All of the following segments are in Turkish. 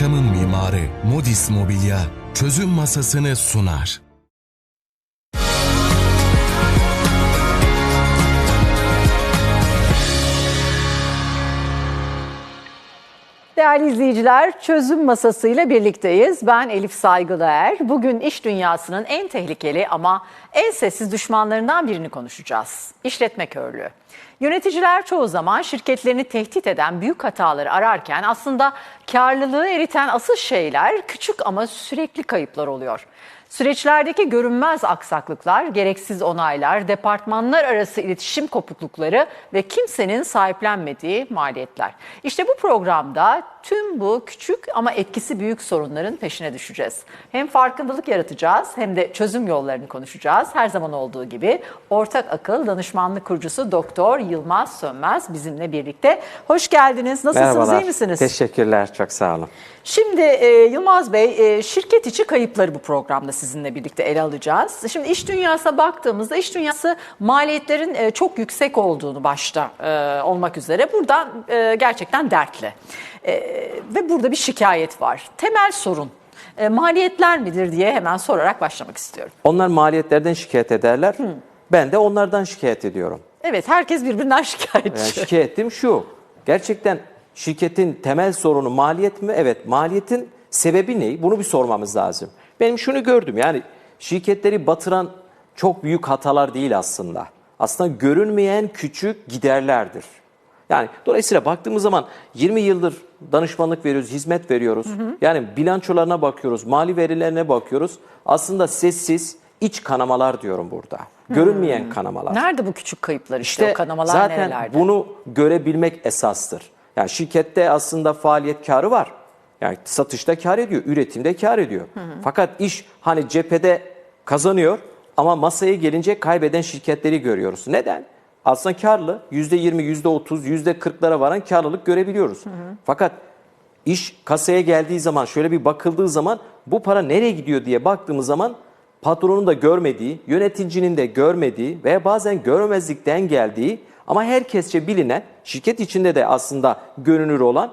yaşamın mimarı Modis Mobilya çözüm masasını sunar. Değerli izleyiciler, çözüm masasıyla birlikteyiz. Ben Elif Saygılıer. Bugün iş dünyasının en tehlikeli ama en sessiz düşmanlarından birini konuşacağız. İşletme körlüğü. Yöneticiler çoğu zaman şirketlerini tehdit eden büyük hataları ararken aslında karlılığı eriten asıl şeyler küçük ama sürekli kayıplar oluyor. Süreçlerdeki görünmez aksaklıklar, gereksiz onaylar, departmanlar arası iletişim kopuklukları ve kimsenin sahiplenmediği maliyetler. İşte bu programda tüm bu küçük ama etkisi büyük sorunların peşine düşeceğiz. Hem farkındalık yaratacağız hem de çözüm yollarını konuşacağız. Her zaman olduğu gibi Ortak Akıl Danışmanlık Kurucusu Doktor Yılmaz Sönmez bizimle birlikte. Hoş geldiniz. Nasılsınız? Merhabalar. iyi misiniz? Teşekkürler, çok sağ olun. Şimdi e, Yılmaz Bey, e, şirket içi kayıpları bu programda sizinle birlikte ele alacağız. Şimdi iş dünyasına baktığımızda iş dünyası maliyetlerin e, çok yüksek olduğunu başta e, olmak üzere buradan e, gerçekten dertli. Ve burada bir şikayet var. Temel sorun e, maliyetler midir diye hemen sorarak başlamak istiyorum. Onlar maliyetlerden şikayet ederler. Ben de onlardan şikayet ediyorum. Evet, herkes birbirinden şikayetçi. Yani şikayetim şu. Gerçekten şirketin temel sorunu maliyet mi? Evet, maliyetin sebebi ne? Bunu bir sormamız lazım. Benim şunu gördüm. Yani şirketleri batıran çok büyük hatalar değil aslında. Aslında görünmeyen küçük giderlerdir. Yani dolayısıyla baktığımız zaman 20 yıldır danışmanlık veriyoruz, hizmet veriyoruz. Yani bilançolarına bakıyoruz, mali verilerine bakıyoruz. Aslında sessiz iç kanamalar diyorum burada. Görünmeyen kanamalar. Nerede bu küçük kayıplar işte, o kanamalar zaten nerelerde? bunu görebilmek esastır. Yani şirkette aslında faaliyet karı var. Yani satışta kar ediyor, üretimde kar ediyor. Fakat iş hani cephede kazanıyor ama masaya gelince kaybeden şirketleri görüyoruz. Neden? Aslında karlı %20, %30, %40'lara varan karlılık görebiliyoruz. Fakat iş kasaya geldiği zaman şöyle bir bakıldığı zaman bu para nereye gidiyor diye baktığımız zaman patronun da görmediği, yöneticinin de görmediği veya bazen görmezlikten geldiği ama herkesçe bilinen, şirket içinde de aslında görünür olan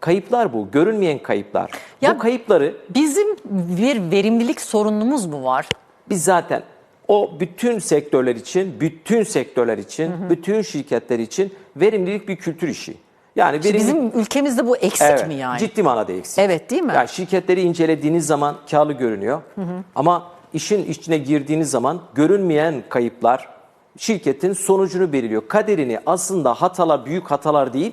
kayıplar bu. Görünmeyen kayıplar. Ya- bu kayıpları Bizim bir verimlilik sorunumuz mu var? biz zaten o bütün sektörler için, bütün sektörler için, bütün şirketler için verimlilik bir kültür işi. Yani verimlilik Bizim ülkemizde bu eksik Evet, mi yani? Ciddi manada eksik. Evet, değil mi? Yani şirketleri incelediğiniz zaman karlı görünüyor. Ama işin içine girdiğiniz zaman görünmeyen kayıplar şirketin sonucunu belirliyor. Kaderini aslında hatalar büyük hatalar değil.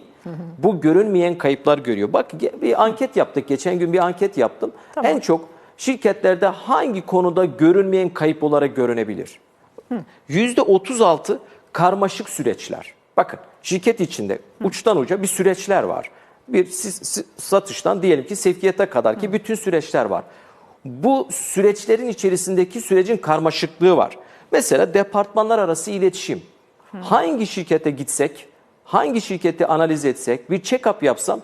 Bu görünmeyen kayıplar görüyor. Bak bir anket yaptık. Geçen gün bir anket yaptım. En çok şirketlerde hangi konuda görünmeyen kayıp olarak görünebilir? %36 karmaşık süreçler. Bakın şirket içinde uçtan uca bir süreçler var. Bir satıştan diyelim ki sevkiyata kadar ki bütün süreçler var. Bu süreçlerin içerisindeki sürecin karmaşıklığı var. Mesela departmanlar arası iletişim. Hangi şirkete gitsek, hangi şirketi analiz etsek, bir check-up yapsam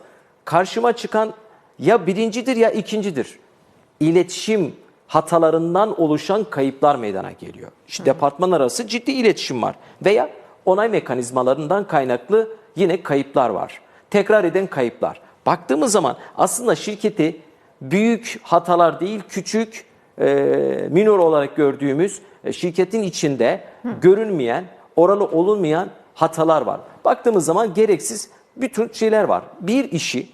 karşıma çıkan ya birincidir ya ikincidir iletişim hatalarından oluşan kayıplar meydana geliyor. İşte departman arası ciddi iletişim var veya onay mekanizmalarından kaynaklı yine kayıplar var. Tekrar eden kayıplar. Baktığımız zaman aslında şirketi büyük hatalar değil küçük e, minor olarak gördüğümüz e, şirketin içinde görünmeyen, oralı olunmayan hatalar var. Baktığımız zaman gereksiz bütün şeyler var. Bir işi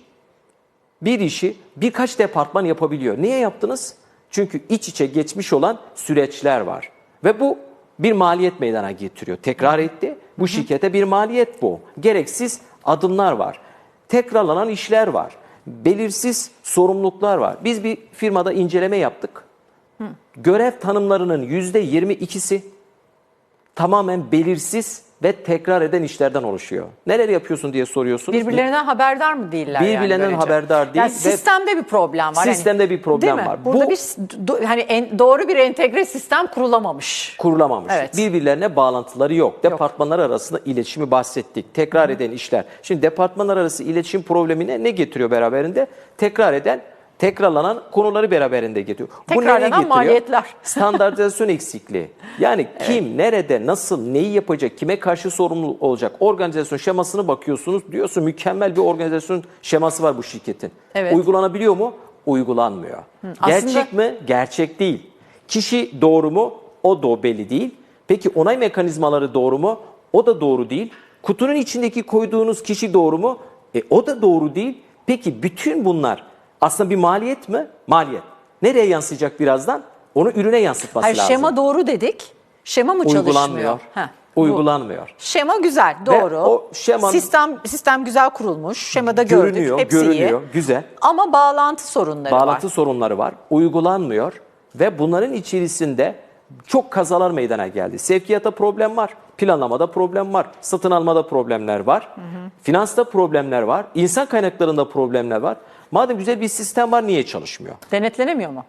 bir işi birkaç departman yapabiliyor. Niye yaptınız? Çünkü iç içe geçmiş olan süreçler var. Ve bu bir maliyet meydana getiriyor. Tekrar etti. Bu şirkete bir maliyet bu. Gereksiz adımlar var. Tekrarlanan işler var. Belirsiz sorumluluklar var. Biz bir firmada inceleme yaptık. Görev tanımlarının yüzde 22'si tamamen belirsiz ve tekrar eden işlerden oluşuyor. Neler yapıyorsun diye soruyorsunuz. Birbirlerinden haberdar mı değiller yani Birbirlerinden böylece? haberdar değil Yani ve- sistemde bir problem var. Sistemde Hani- bir problem değil mi? var. Burada Bu- bir do- hani en, doğru bir entegre sistem kurulamamış. kurulamamış. Evet. Birbirlerine bağlantıları yok. Departmanlar arasında iletişimi bahsettik. Tekrar eden işler. Şimdi departmanlar arası iletişim problemine ne getiriyor beraberinde? Tekrar eden tekrarlanan konuları beraberinde getiriyor. Bu nereye Tekrarlanan getiriyor? maliyetler. Standartizasyon eksikliği. Yani kim, nerede, nasıl, neyi yapacak, kime karşı sorumlu olacak organizasyon şemasını bakıyorsunuz. Diyorsun mükemmel bir organizasyon şeması var bu şirketin. Evet. Uygulanabiliyor mu? Uygulanmıyor. Gerçek aslında- mi? Gerçek değil. Kişi doğru mu? O da belli değil. Peki onay mekanizmaları doğru mu? O da doğru değil. Kutunun içindeki koyduğunuz kişi doğru mu? E, o da doğru değil. Peki bütün bunlar aslında bir maliyet mi? Maliyet. Nereye yansıyacak birazdan? Onu ürüne yansıtması Hayır, lazım. şema doğru dedik. Şema mı çalışmıyor? Uygulanmıyor. Heh, bu. Uygulanmıyor. Şema güzel, doğru. o şemanın- sistem sistem güzel kurulmuş. Şemada gördük, Görünüyor, hepsi görünüyor, iyi. güzel. Ama bağlantı sorunları Bağlantı var. sorunları var. Uygulanmıyor ve bunların içerisinde çok kazalar meydana geldi. Sevkiyata problem var, planlamada problem var, satın almada problemler var, finansta problemler var, insan kaynaklarında problemler var. Madem güzel bir sistem var niye çalışmıyor? Denetlenemiyor mu?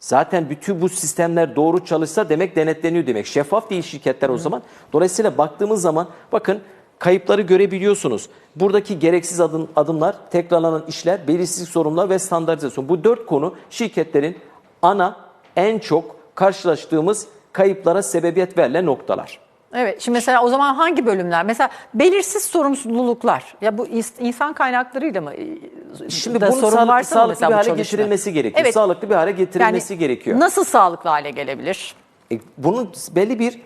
Zaten bütün bu sistemler doğru çalışsa demek denetleniyor demek. Şeffaf değil şirketler o zaman. Dolayısıyla baktığımız zaman bakın kayıpları görebiliyorsunuz. Buradaki gereksiz adım, adımlar, tekrarlanan işler, belirsizlik sorunlar ve standartizasyon. Bu dört konu şirketlerin ana en çok karşılaştığımız kayıplara sebebiyet verilen noktalar. Evet. Şimdi mesela o zaman hangi bölümler? Mesela belirsiz sorumluluklar. Ya bu ins- insan kaynaklarıyla mı? e, Şimdi da bunun sorun sağlık- varsa sağlıklı mesela bir hale getirilmesi gerekiyor. Evet. Sağlıklı bir hale getirilmesi Yani gerekiyor. Nasıl sağlıklı hale gelebilir? E, bunun belli bir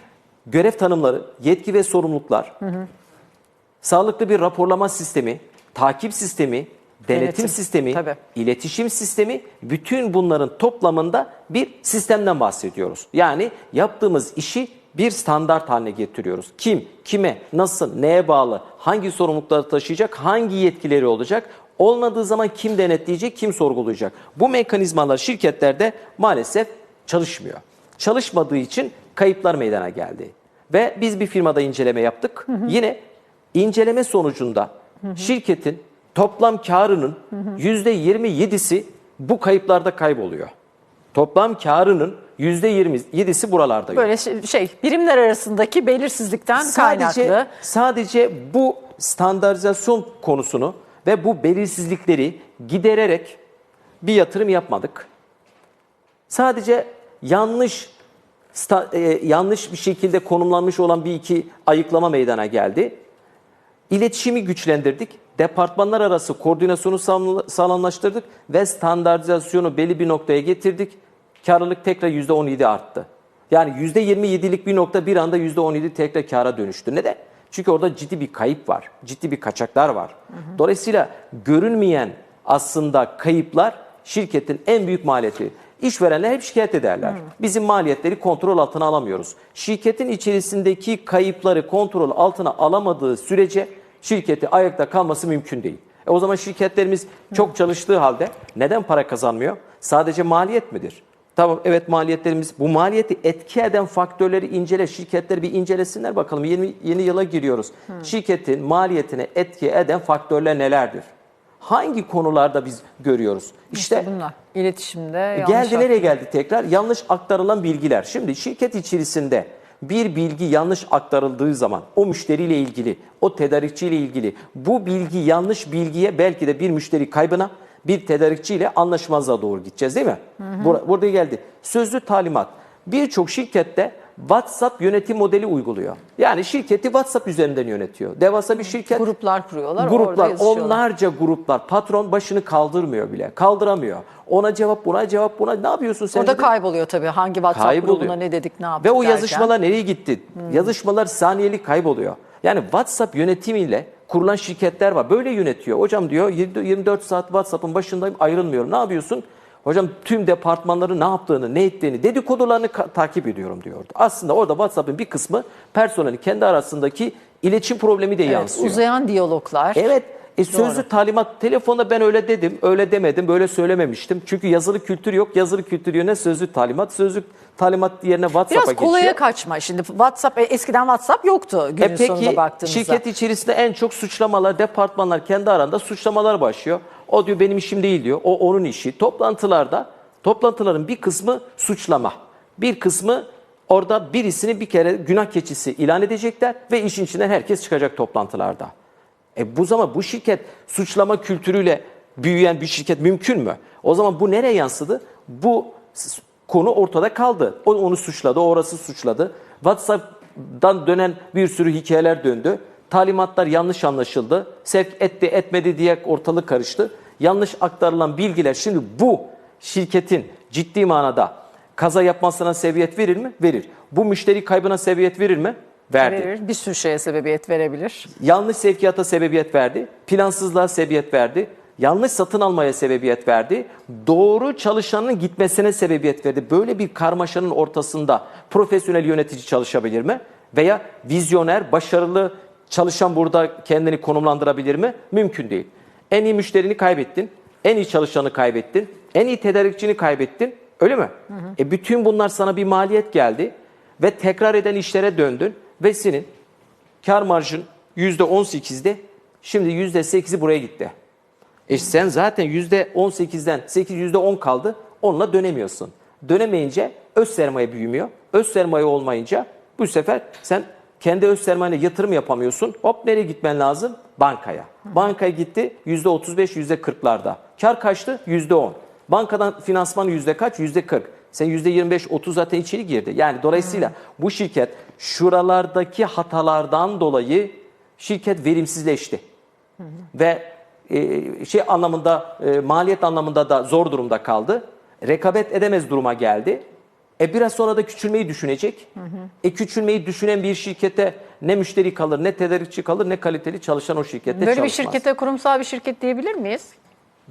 görev tanımları, yetki ve sorumluluklar, sağlıklı bir raporlama sistemi, takip sistemi, denetim, Denetim, sistemi, tabii. iletişim sistemi, bütün bunların toplamında bir sistemden bahsediyoruz. Yani yaptığımız işi bir standart haline getiriyoruz. Kim, kime, nasıl, neye bağlı, hangi sorumlulukları taşıyacak, hangi yetkileri olacak, olmadığı zaman kim denetleyecek, kim sorgulayacak. Bu mekanizmalar şirketlerde maalesef çalışmıyor. Çalışmadığı için kayıplar meydana geldi. Ve biz bir firmada inceleme yaptık. Yine inceleme sonucunda şirketin toplam karının %27'si bu kayıplarda kayboluyor. Toplam karının %27'si buralarda. Böyle şey, şey, birimler arasındaki belirsizlikten Sadece, kaynaklı. sadece bu standartizasyon konusunu ve bu belirsizlikleri gidererek bir yatırım yapmadık. Sadece yanlış sta- e, yanlış bir şekilde konumlanmış olan bir iki ayıklama meydana geldi. İletişimi güçlendirdik. Departmanlar arası koordinasyonu sağlam- sağlamlaştırdık ve standartizasyonu belli bir noktaya getirdik. Karlılık tekrar %17 arttı. Yani %27'lik bir nokta bir anda %17 tekrar kara dönüştü. Neden? Çünkü orada ciddi bir kayıp var. Ciddi bir kaçaklar var. Dolayısıyla görünmeyen aslında kayıplar şirketin en büyük maliyeti. İşverenler hep şikayet ederler. Bizim maliyetleri kontrol altına alamıyoruz. Şirketin içerisindeki kayıpları kontrol altına alamadığı sürece şirketi ayakta kalması mümkün değil. E o zaman şirketlerimiz çok çalıştığı halde neden para kazanmıyor? Sadece maliyet midir? Tamam evet maliyetlerimiz bu maliyeti etki eden faktörleri incele şirketleri bir incelesinler bakalım yeni yeni yıla giriyoruz. Şirketin maliyetine etki eden faktörler nelerdir? Hangi konularda biz görüyoruz? İşte bunlar. İletişimde yanlış geldi nereye geldi tekrar? Yanlış aktarılan bilgiler. Şimdi şirket içerisinde bir bilgi yanlış aktarıldığı zaman o müşteriyle ilgili, o tedarikçiyle ilgili bu bilgi yanlış bilgiye belki de bir müşteri kaybına bir tedarikçiyle anlaşmazlığa doğru gideceğiz değil mi? Bur- Burada geldi. Sözlü talimat. Birçok şirkette WhatsApp yönetim modeli uyguluyor. Yani şirketi WhatsApp üzerinden yönetiyor. Devasa bir şirket Gruplar kuruyorlar. orada gruplar, onlarca gruplar. Patron başını kaldırmıyor bile. Kaldıramıyor. Ona cevap, buna cevap, buna ne yapıyorsun sen? Orada dedi. kayboluyor tabii. Hangi WhatsApp Kayboluyor. grubuna ne dedik ne yaptık Ve o derken. yazışmalar nereye gitti? Yazışmalar saniyelik kayboluyor. Yani WhatsApp yönetimiyle kurulan şirketler var. Böyle yönetiyor. Hocam diyor 24 saat WhatsApp'ın başındayım ayrılmıyorum. Ne yapıyorsun? Hocam tüm departmanların ne yaptığını, ne ettiğini, dedikodularını takip ediyorum diyordu. Aslında orada WhatsApp'ın bir kısmı personelin kendi arasındaki iletişim problemi de Evet, yansıyor. uzayan diyaloglar. Evet. E sözlü talimat telefonda ben öyle dedim, öyle demedim, böyle söylememiştim. Çünkü yazılı kültür yok. Yazılı kültür yerine sözlü talimat, sözlü talimat yerine WhatsApp'a Biraz kolaya geçiyor. kaçma. Şimdi WhatsApp e, eskiden WhatsApp yoktu günün E sonunda peki baktığımızda. şirket içerisinde en çok suçlamalar, departmanlar kendi arasında suçlamalar başlıyor. O diyor benim işim değil diyor. O onun işi. Toplantılarda toplantıların bir kısmı suçlama. Bir kısmı orada birisini bir kere günah keçisi ilan edecekler ve işin içinden herkes çıkacak toplantılarda. E bu zaman bu şirket suçlama kültürüyle büyüyen bir şirket mümkün mü? O zaman bu nereye yansıdı? Bu s- konu ortada kaldı. O onu suçladı, orası suçladı. WhatsApp'dan dönen bir sürü hikayeler döndü. Talimatlar yanlış anlaşıldı. Sevk etti, etmedi diye ortalık karıştı. Yanlış aktarılan bilgiler şimdi bu şirketin ciddi manada kaza yapmasına sebebiyet verir mi? Verir. Bu müşteri kaybına sebebiyet verir mi? Verdi. Verir. Bir sürü şeye sebebiyet verebilir. Yanlış sevkiyata sebebiyet verdi. Plansızlığa sebebiyet verdi. Yanlış satın almaya sebebiyet verdi. Doğru çalışanın gitmesine sebebiyet verdi. Böyle bir karmaşanın ortasında profesyonel yönetici çalışabilir mi? Veya vizyoner, başarılı çalışan burada kendini konumlandırabilir mi? Mümkün değil. En iyi müşterini kaybettin. En iyi çalışanı kaybettin. En iyi tedarikçini kaybettin. Öyle mi? E bütün bunlar sana bir maliyet geldi ve tekrar eden işlere döndün ve senin kar marjın %18'de şimdi %8'i buraya gitti. E sen zaten %18'den 8 %10 kaldı. Onunla dönemiyorsun. Dönemeyince öz sermaye büyümüyor. Öz sermaye olmayınca bu sefer sen kendi öz sermayene yatırım yapamıyorsun. Hop nereye gitmen lazım? Bankaya. Bankaya gitti %35 %40'larda. Kar kaçtı? %10. Bankadan finansman yüzde kaç? Yüzde 40. Sen yüzde 25-30 zaten içeri girdi. Yani dolayısıyla bu şirket şuralardaki hatalardan dolayı şirket verimsizleşti. Ve e, şey anlamında e, maliyet anlamında da zor durumda kaldı. Rekabet edemez duruma geldi. E biraz sonra da küçülmeyi düşünecek. E küçülmeyi düşünen bir şirkete ne müşteri kalır, ne tedarikçi kalır, ne kaliteli çalışan o şirkette Böyle bir çalışmaz. şirkete kurumsal bir şirket diyebilir miyiz?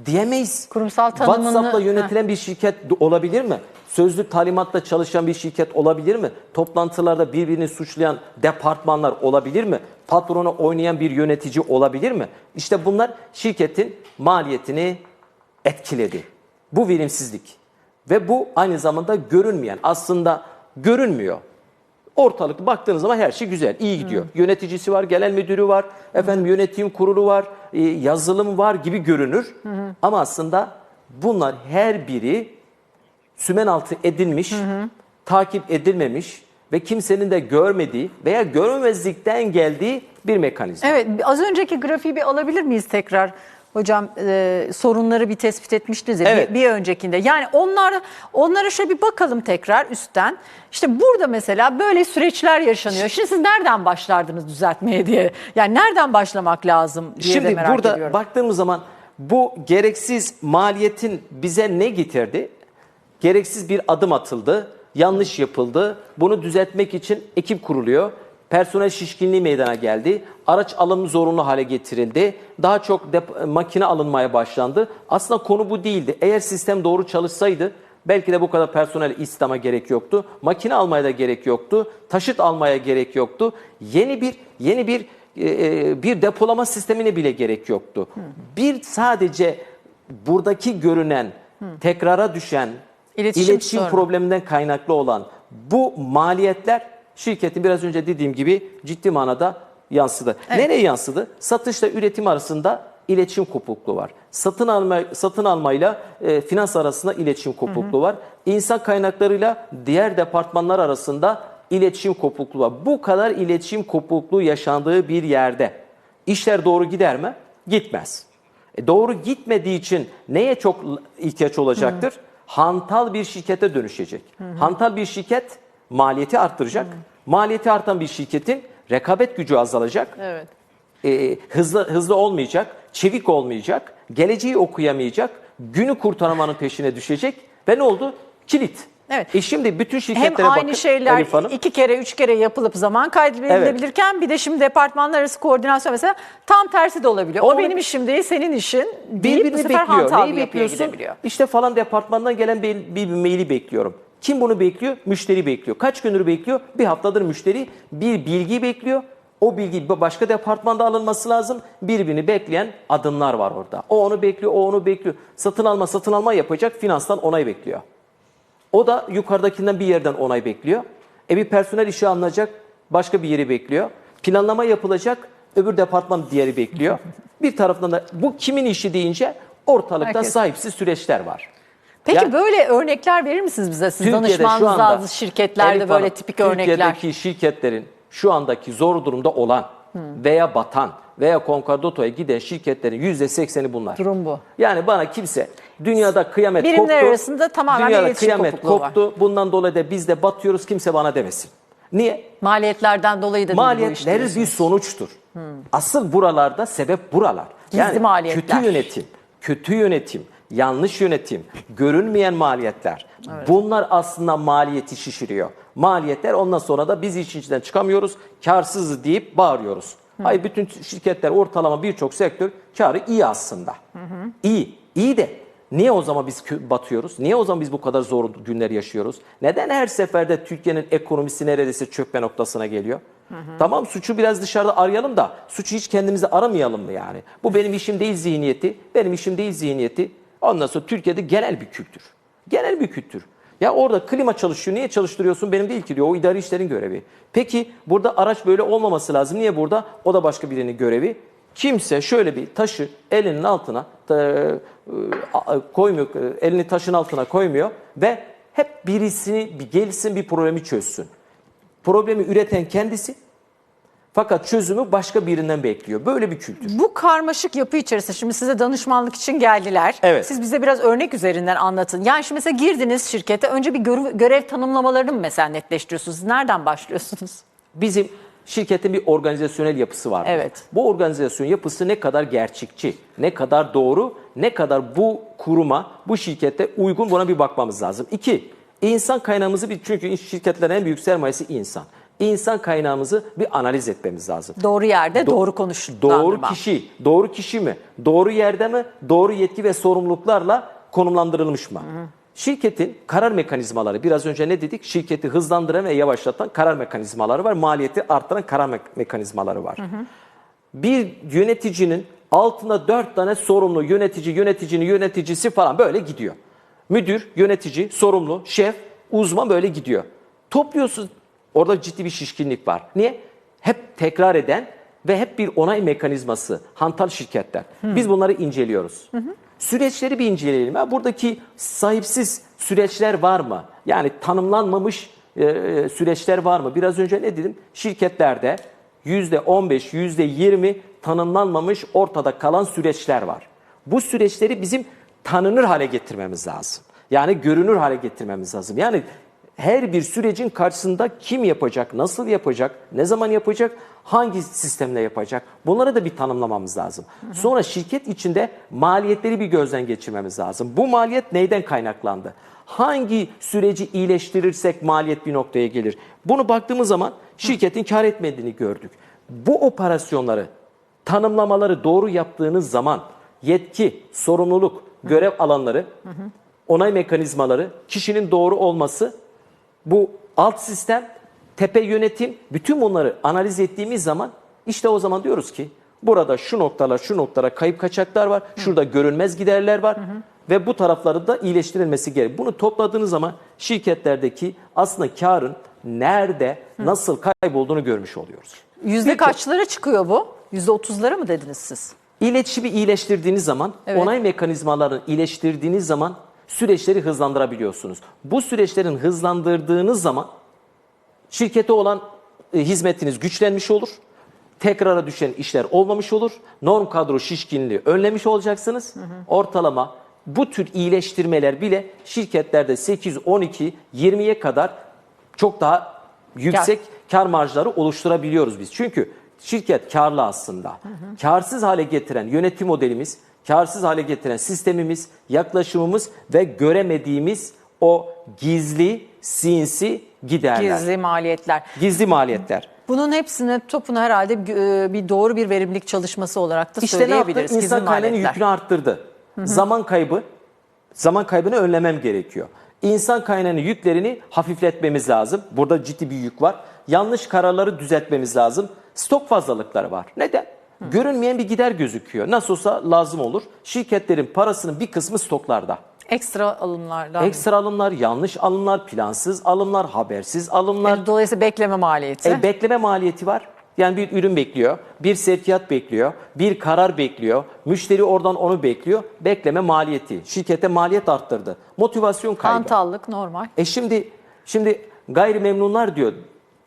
Diyemeyiz. Kurumsal tanımını- WhatsApp'la yönetilen bir şirket olabilir mi? Sözlü talimatla çalışan bir şirket olabilir mi? Toplantılarda birbirini suçlayan departmanlar olabilir mi? Patronu oynayan bir yönetici olabilir mi? İşte bunlar şirketin maliyetini etkiledi. Bu verimsizlik. Ve bu aynı zamanda görünmeyen, aslında görünmüyor. Ortalık baktığınız zaman her şey güzel, iyi gidiyor. Yöneticisi var, genel müdürü var, efendim yönetim kurulu var, e, yazılım var gibi görünür. Ama aslında bunlar her biri sümen altı edilmiş, takip edilmemiş ve kimsenin de görmediği veya görmemezlikten geldiği bir mekanizma. Evet, az önceki grafiği bir alabilir miyiz tekrar? Hocam e, sorunları bir tespit etmiştiniz ya Evet. bir, bir öncekinde. Yani onlar onlara şöyle bir bakalım tekrar üstten. İşte burada mesela böyle süreçler yaşanıyor. Şimdi siz nereden başlardınız düzeltmeye diye? Yani nereden başlamak lazım diye de Şimdi merak burada ediyorum. baktığımız zaman bu gereksiz maliyetin bize ne getirdi? Gereksiz bir adım atıldı, yanlış yapıldı. Bunu düzeltmek için ekip kuruluyor. Personel şişkinliği meydana geldi. Araç alımı zorunlu hale getirildi. Daha çok makine alınmaya başlandı. Aslında konu bu değildi. Eğer sistem doğru çalışsaydı belki de bu kadar personel istihdama gerek yoktu. Makine almaya da gerek yoktu. Taşıt almaya gerek yoktu. Yeni bir yeni bir e, bir depolama sistemine bile gerek yoktu. Bir sadece buradaki görünen, tekrara düşen, İletişim iletişim, sorunu. probleminden kaynaklı olan bu maliyetler şirketin biraz önce dediğim gibi ciddi manada yansıdı. Nereye yansıdı? Satışla üretim arasında iletişim kopukluğu var. Satın alma satın almayla e, finans arasında iletişim kopukluğu var. İnsan kaynaklarıyla diğer departmanlar arasında iletişim kopukluğu var. Bu kadar iletişim kopukluğu yaşandığı bir yerde işler doğru gider mi? Gitmez. E doğru gitmediği için neye çok ihtiyaç olacaktır? Hantal bir şirkete dönüşecek. Hantal bir şirket maliyeti arttıracak. Maliyeti artan bir şirketin rekabet gücü azalacak. Evet. E, hızlı hızlı olmayacak, çevik olmayacak, geleceği okuyamayacak, günü kurtarmanın peşine düşecek ve ne oldu? Kilit. Evet. E şimdi bütün Hem şirketlere aynı bakın şeyler Hanım. iki kere üç kere yapılıp zaman kaydedilebilirken bir de şimdi departmanlar arası koordinasyon mesela tam tersi de olabiliyor. O Onu- benim işim değil senin işin deyip bu birbirini sefer bekliyor. hantal Neyi bir bekliyorsun? İşte falan departmandan gelen bir, bir maili bekliyorum. Kim bunu bekliyor? Müşteri bekliyor. Kaç gündür bekliyor? Bir haftadır müşteri bir bilgi bekliyor. O bilgi başka departmanda alınması lazım. Birbirini bekleyen adımlar var orada. O onu bekliyor, o onu bekliyor. Satın alma, satın alma yapacak. Finanstan onay bekliyor. O da yukarıdakinden bir yerden onay bekliyor. E bir personel işi alınacak, başka bir yeri bekliyor. Planlama yapılacak, öbür departman diğeri bekliyor. Bir taraftan da bu kimin işi deyince ortalıkta Herkes. sahipsiz süreçler var. Peki Ya- böyle örnekler verir misiniz bize? Siz Türkiye'de şu danışmanınız anda bazı şirketlerde Elif böyle Hanım, tipik örnekler. Türkiye'deki şirketlerin şu andaki zor durumda olan veya batan veya Concordado'ya giden şirketlerin %80'i bunlar. Durum bu. Yani bana kimse dünyada kıyamet Birimler koptu. arasında tamamen dünyada kıyamet kopukluğu var. koptu. Bundan dolayı da biz de batıyoruz kimse bana demesin. Niye? Maliyetlerden dolayı da değil bu iş Maliyetler bir sonuçtur. Asıl buralarda sebep buralar. Gizli maliyetler. kötü yönetim, kötü yönetim, yanlış yönetim, görünmeyen maliyetler. Bunlar aslında maliyeti şişiriyor. Maliyetler ondan sonra da biz işin içinden çıkamıyoruz, karsızız deyip bağırıyoruz. Hayır bütün şirketler ortalama birçok sektör karı iyi aslında. İyi, iyi de Niye o zaman biz batıyoruz? Niye o zaman biz bu kadar zor günler yaşıyoruz? Neden her seferde Türkiye'nin ekonomisi neredeyse çökme noktasına geliyor? Tamam suçu biraz dışarıda arayalım da suçu hiç kendimizde aramayalım mı yani? Bu benim işim değil zihniyeti, benim işim değil zihniyeti. Ondan sonra Türkiye'de genel bir kültür. Genel bir kültür. Ya orada klima çalışıyor. Niye çalıştırıyorsun? Benim değil ki diyor. O idari işlerin görevi. Peki burada araç böyle olmaması lazım. Niye burada? O da başka birinin görevi. Kimse şöyle bir taşı elinin altına e, koymuyor, e, elini taşın altına koymuyor ve hep birisini bir gelsin bir problemi çözsün. Problemi üreten kendisi fakat çözümü başka birinden bekliyor. Böyle bir kültür. Bu karmaşık yapı içerisinde şimdi size danışmanlık için geldiler. Evet. Siz bize biraz örnek üzerinden anlatın. Yani şimdi mesela girdiniz şirkete önce bir görev, görev tanımlamalarını mı mesela netleştiriyorsunuz? Nereden başlıyorsunuz? Bizim şirketin bir organizasyonel yapısı var. Evet. Bu organizasyon yapısı ne kadar gerçekçi, ne kadar doğru, ne kadar bu kuruma, bu şirkete uygun buna bir bakmamız lazım. İki, insan kaynağımızı bir çünkü şirketlerin en büyük sermayesi insan. İnsan kaynağımızı bir analiz etmemiz lazım. Doğru yerde Do- doğru konuş. Doğru kişi, doğru kişi mi? Doğru yerde mi? Doğru yetki ve sorumluluklarla konumlandırılmış mı? Şirketin karar mekanizmaları, biraz önce ne dedik? Şirketi hızlandıran ve yavaşlatan karar mekanizmaları var. Maliyeti arttıran karar me- mekanizmaları var. Bir yöneticinin altında dört tane sorumlu yönetici, yöneticinin yöneticisi falan böyle gidiyor. Müdür, yönetici, sorumlu, şef, uzman böyle gidiyor. Topluyorsun. Orada ciddi bir şişkinlik var. Niye? Hep tekrar eden ve hep bir onay mekanizması, hantal şirketler. Biz bunları inceliyoruz. Süreçleri bir inceleyelim. Ha, buradaki sahipsiz süreçler var mı? Yani tanımlanmamış e, e, süreçler var mı? Biraz önce ne dedim? Şirketlerde %15, %20 tanımlanmamış ortada kalan süreçler var. Bu süreçleri bizim tanınır hale getirmemiz lazım. Yani görünür hale getirmemiz lazım. Yani her bir sürecin karşısında kim yapacak, nasıl yapacak, ne zaman yapacak, hangi sistemle yapacak bunları da bir tanımlamamız lazım. Sonra şirket içinde maliyetleri bir gözden geçirmemiz lazım. Bu maliyet neyden kaynaklandı? Hangi süreci iyileştirirsek maliyet bir noktaya gelir? Bunu baktığımız zaman şirketin kar etmediğini gördük. Bu operasyonları, tanımlamaları doğru yaptığınız zaman yetki, sorumluluk, görev alanları, onay mekanizmaları, kişinin doğru olması bu alt sistem, tepe yönetim, bütün bunları analiz ettiğimiz zaman işte o zaman diyoruz ki burada şu noktalar, şu noktalara kayıp kaçaklar var, şurada görünmez giderler var ve bu tarafları da iyileştirilmesi gerek. Bunu topladığınız zaman şirketlerdeki aslında karın nerede, nasıl kaybolduğunu görmüş oluyoruz. Yüzde Birçok- kaçlara çıkıyor bu? Yüzde otuzlara mı dediniz siz? İletişimi iyileştirdiğiniz zaman, Evet. onay mekanizmalarını iyileştirdiğiniz zaman süreçleri hızlandırabiliyorsunuz. Bu süreçlerin hızlandırdığınız zaman şirkete olan e, hizmetiniz güçlenmiş olur. Tekrara düşen işler olmamış olur. Norm kadro şişkinliği önlemiş olacaksınız. Ortalama bu tür iyileştirmeler bile şirketlerde 8, 12, 20'ye kadar çok daha yüksek kar marjları oluşturabiliyoruz biz. Çünkü şirket karlı aslında. Karsız hale getiren yönetim modelimiz, karsız hale getiren sistemimiz, yaklaşımımız ve göremediğimiz o gizli, sinsi giderler. Gizli maliyetler. Gizli maliyetler. Bunun hepsini topunu herhalde e, bir doğru bir verimlilik çalışması olarak da İşte ne yaptı? söyleyebiliriz. İnsan kaynağının yükünü arttırdı. Zaman kaybı, zaman kaybını önlemem gerekiyor. İnsan kaynağının yüklerini hafifletmemiz lazım. Burada ciddi bir yük var. Yanlış kararları düzeltmemiz lazım. Stok fazlalıkları var. Neden? Görünmeyen bir gider gözüküyor. Nasıl olsa lazım olur. Şirketlerin parasının bir kısmı stoklarda. Ekstra alımlardan. Ekstra alımlar, yanlış alımlar, plansız alımlar, habersiz alımlar. Yani dolayısıyla bekleme maliyeti. E, bekleme maliyeti var. Yani bir ürün bekliyor, bir sevkiyat bekliyor, bir karar bekliyor, müşteri oradan onu bekliyor. Bekleme maliyeti. Şirkete maliyet arttırdı. Motivasyon kaybı. Hantallık normal. E şimdi şimdi gayrimemnunlar diyor.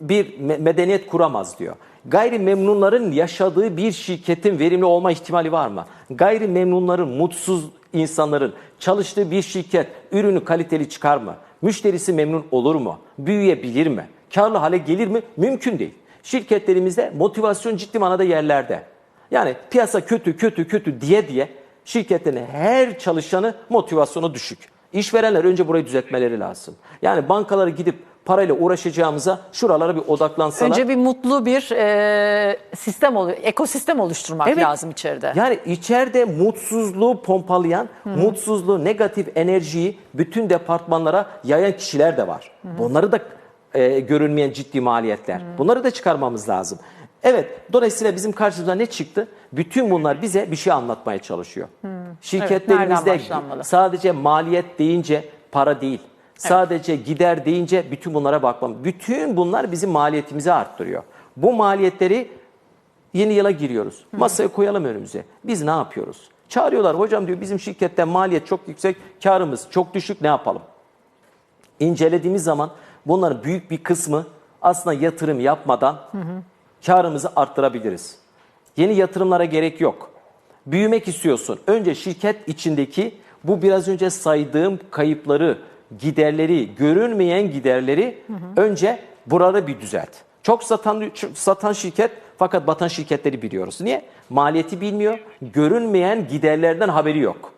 bir me- medeniyet kuramaz diyor. Gayrimemnunların yaşadığı bir şirketin verimli olma ihtimali var mı? Gayrimemnunların, mutsuz insanların çalıştığı bir şirket ürünü kaliteli çıkar mı? Müşterisi memnun olur mu? Büyüyebilir mi? Karlı hale gelir mi? Mümkün değil. Şirketlerimizde motivasyon ciddi manada yerlerde. Yani piyasa kötü kötü kötü diye diye şirketlerin her çalışanı motivasyonu düşük. İşverenler önce burayı düzeltmeleri lazım. Yani bankalara gidip parayla uğraşacağımıza şuralara bir odaklansalar. Önce bir mutlu bir e, sistem, olu- ekosistem oluşturmak Evet. lazım içeride. Yani içeride mutsuzluğu pompalayan, mutsuzluğu, negatif enerjiyi bütün departmanlara yayan kişiler de var. Bunları da e, görünmeyen ciddi maliyetler. Bunları da çıkarmamız lazım. Evet, dolayısıyla bizim karşımıza ne çıktı? Bütün bunlar bize bir şey anlatmaya çalışıyor. nereden Şirketlerimizde başlanmalı? sadece maliyet deyince para değil. Sadece gider deyince bütün bunlara bakmam. Bütün bunlar bizim maliyetimizi arttırıyor. Bu maliyetleri Yeni yıla giriyoruz. Masaya koyalım önümüze. Biz ne yapıyoruz? Çağırıyorlar hocam diyor bizim şirketten maliyet çok yüksek, karımız çok düşük ne yapalım? İncelediğimiz zaman bunların büyük bir kısmı aslında yatırım yapmadan karımızı arttırabiliriz. Yeni yatırımlara gerek yok. Büyümek istiyorsun. Önce şirket içindeki bu biraz önce saydığım kayıpları, giderleri, görünmeyen giderleri önce burada bir düzelt. Çok satan satan şirket fakat batan şirketleri biliyoruz. Niye? Maliyeti bilmiyor, görünmeyen giderlerden haberi yok.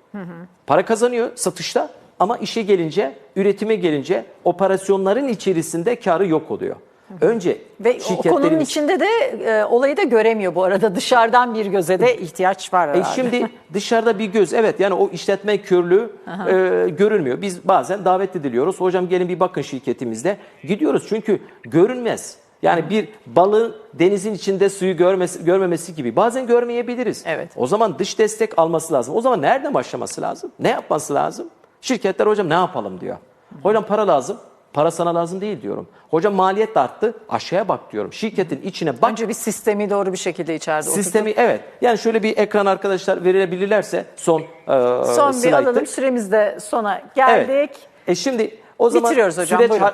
Para kazanıyor satışta ama işe gelince, üretime gelince operasyonların içerisinde karı yok oluyor. Önce Ve o konunun şirketlerimiz- içinde de e, olayı da göremiyor bu arada. Dışarıdan bir göze de ihtiyaç var E şimdi dışarıda bir göz evet yani o işletme körlüğü e, görünmüyor. Biz bazen davet ediliyoruz. Hocam gelin bir bakın şirketimizde. Gidiyoruz çünkü görünmez. Yani bir balığın denizin içinde suyu görmesi, görmemesi gibi. Bazen görmeyebiliriz. Evet. O zaman dış destek alması lazım. O zaman nereden başlaması lazım? Ne yapması lazım? Şirketler hocam ne yapalım diyor. Hocam para lazım. Para sana lazım değil diyorum. Hocam maliyet de arttı. Aşağıya bak diyorum. Şirketin içine bak. Önce bir sistemi doğru bir şekilde içeride Sistemi evet. Yani şöyle bir ekran arkadaşlar verebilirlerse son e. Son bir slaytı. alalım. Süremiz de sona geldik. Evet. E şimdi o zaman Bitiriyoruz hocam, süreç, buyurun.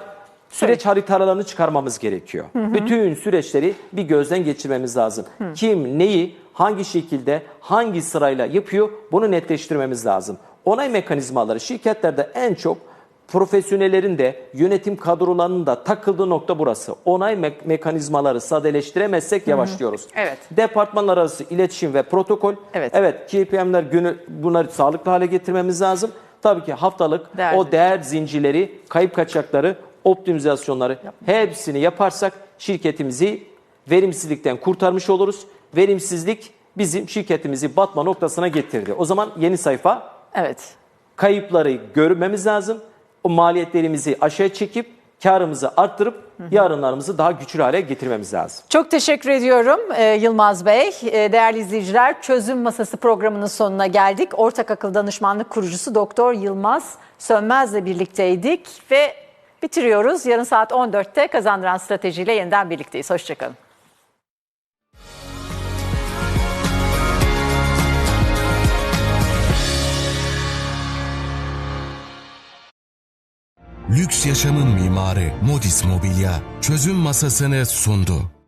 süreç haritalarını çıkarmamız gerekiyor. Bütün süreçleri bir gözden geçirmemiz lazım. Kim neyi hangi şekilde hangi sırayla yapıyor bunu netleştirmemiz lazım. Onay mekanizmaları şirketlerde en çok profesyonellerin de yönetim kadrolarının da takıldığı nokta burası. Onay me- mekanizmaları sadeleştiremezsek yavaşlıyoruz. Evet. Departmanlar arası iletişim ve protokol. Evet. Evet KPM'ler günü bunları sağlıklı hale getirmemiz lazım. Tabii ki haftalık Değer o değer zincirleri, kayıp kaçakları, optimizasyonları hepsini yaparsak şirketimizi verimsizlikten kurtarmış oluruz. Verimsizlik bizim şirketimizi batma noktasına getirdi. O zaman yeni sayfa Evet. kayıpları görmemiz lazım. O maliyetlerimizi aşağı çekip karımızı arttırıp yarınlarımızı daha güçlü hale getirmemiz lazım. Çok teşekkür ediyorum e, Yılmaz Bey. E, değerli izleyiciler Çözüm Masası programının sonuna geldik. Ortak Akıl Danışmanlık kurucusu Doktor Yılmaz Sönmez'le birlikteydik ve bitiriyoruz. Yarın saat 14'te Kazandıran Strateji ile yeniden birlikteyiz. Hoşçakalın. Lüks yaşamın mimarı Modis Mobilya çözüm masasını sundu.